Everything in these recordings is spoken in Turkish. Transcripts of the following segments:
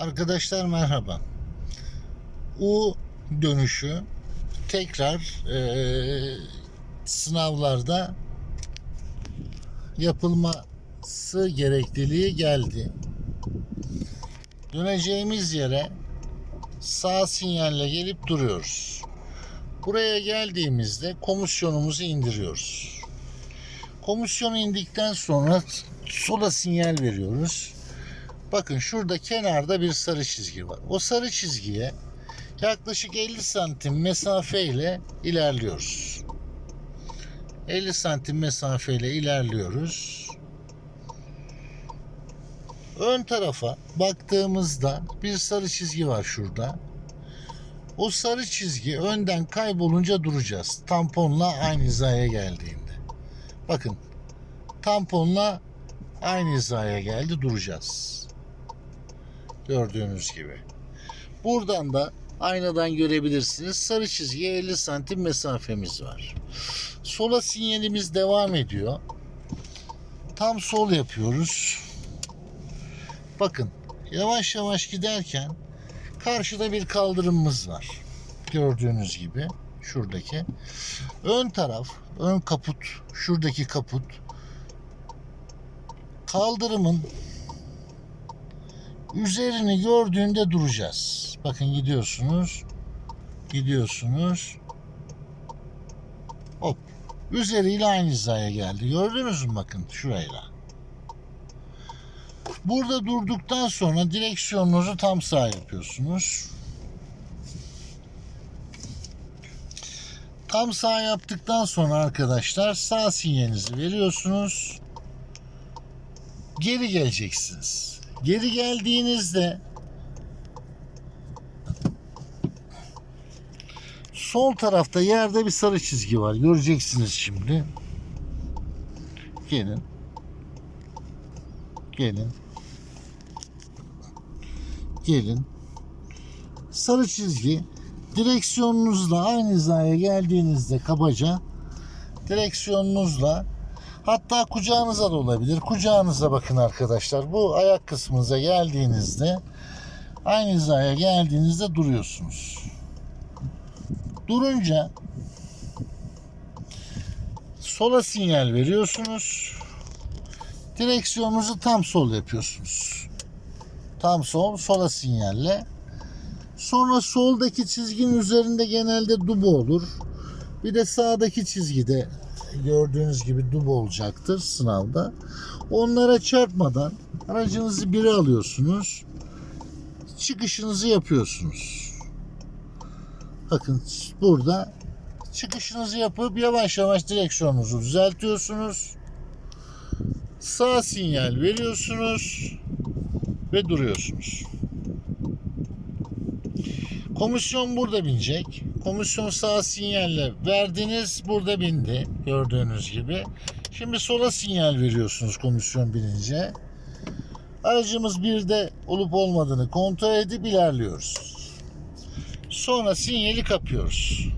Arkadaşlar merhaba. U dönüşü tekrar eee, sınavlarda yapılması gerekliliği geldi. Döneceğimiz yere sağ sinyalle gelip duruyoruz. Buraya geldiğimizde komisyonumuzu indiriyoruz. Komisyonu indikten sonra sola sinyal veriyoruz. Bakın şurada kenarda bir sarı çizgi var. O sarı çizgiye yaklaşık 50 santim mesafeyle ilerliyoruz. 50 santim mesafeyle ilerliyoruz. Ön tarafa baktığımızda bir sarı çizgi var şurada. O sarı çizgi önden kaybolunca duracağız. Tamponla aynı hizaya geldiğinde. Bakın tamponla aynı hizaya geldi duracağız. Gördüğünüz gibi. Buradan da aynadan görebilirsiniz. Sarı çizgiye 50 santim mesafemiz var. Sola sinyalimiz devam ediyor. Tam sol yapıyoruz. Bakın yavaş yavaş giderken karşıda bir kaldırımımız var. Gördüğünüz gibi şuradaki. Ön taraf, ön kaput, şuradaki kaput kaldırımın üzerini gördüğünde duracağız. Bakın gidiyorsunuz. Gidiyorsunuz. Hop. Üzeriyle aynı hizaya geldi. Gördünüz mü bakın şurayla. Burada durduktan sonra direksiyonunuzu tam sağ yapıyorsunuz. Tam sağ yaptıktan sonra arkadaşlar sağ sinyalinizi veriyorsunuz. Geri geleceksiniz. Geri geldiğinizde sol tarafta yerde bir sarı çizgi var. Göreceksiniz şimdi. Gelin. Gelin. Gelin. Sarı çizgi direksiyonunuzla aynı hizaya geldiğinizde kabaca direksiyonunuzla Hatta kucağınıza da olabilir. Kucağınıza bakın arkadaşlar. Bu ayak kısmınıza geldiğinizde aynı hizaya geldiğinizde duruyorsunuz. Durunca sola sinyal veriyorsunuz. Direksiyonunuzu tam sol yapıyorsunuz. Tam sol, sola sinyalle. Sonra soldaki çizginin üzerinde genelde dubu olur. Bir de sağdaki çizgide gördüğünüz gibi dub olacaktır sınavda. Onlara çarpmadan aracınızı biri alıyorsunuz. Çıkışınızı yapıyorsunuz. Bakın burada çıkışınızı yapıp yavaş yavaş direksiyonunuzu düzeltiyorsunuz. Sağ sinyal veriyorsunuz ve duruyorsunuz. Komisyon burada binecek. Komisyon sağ sinyalle verdiniz burada bindi gördüğünüz gibi. Şimdi sola sinyal veriyorsunuz komisyon binince. Aracımız birde olup olmadığını kontrol edip ilerliyoruz. Sonra sinyali kapıyoruz.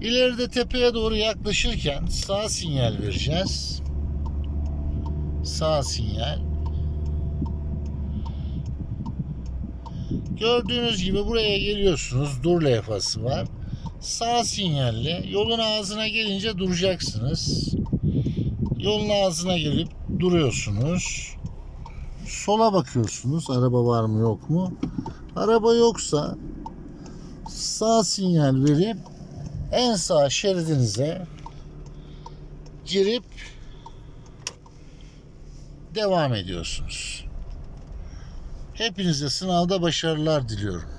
İleride tepeye doğru yaklaşırken sağ sinyal vereceğiz. Sağ sinyal. Gördüğünüz gibi buraya geliyorsunuz. Dur levhası var. Sağ sinyalle yolun ağzına gelince duracaksınız. Yolun ağzına gelip duruyorsunuz. Sola bakıyorsunuz. Araba var mı yok mu? Araba yoksa sağ sinyal verip en sağ şeridinize girip devam ediyorsunuz. Hepinize sınavda başarılar diliyorum.